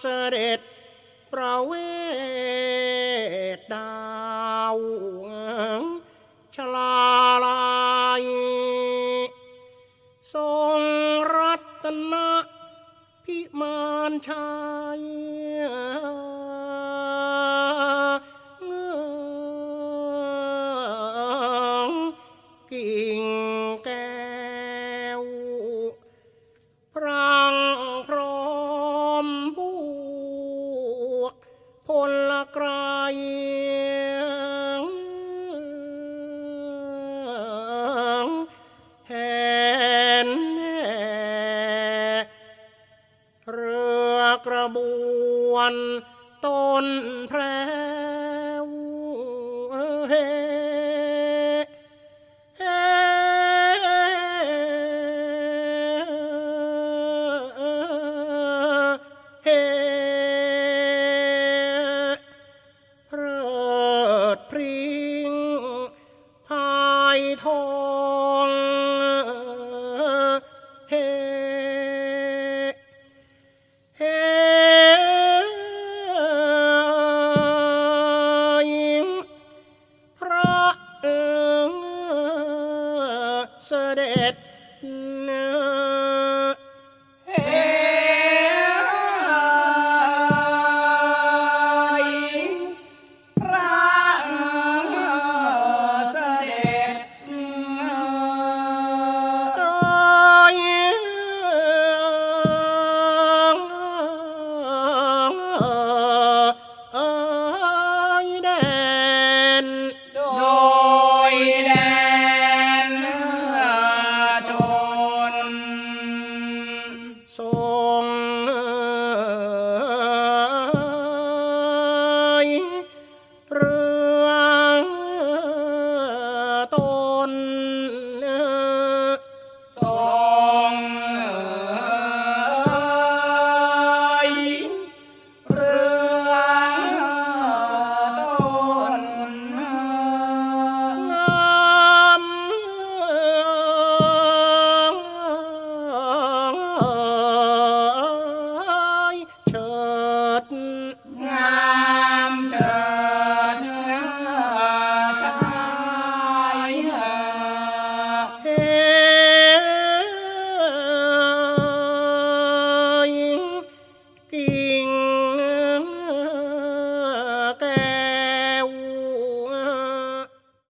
เสด็จประเวทดาวชลาลายทรงรัตนพิมานชัย กพละกรแหนแห่เรือกระบวนต้นแพรวเฮ องเฮ้เฮ้พระเสด็จพ ชนทรง Namaste.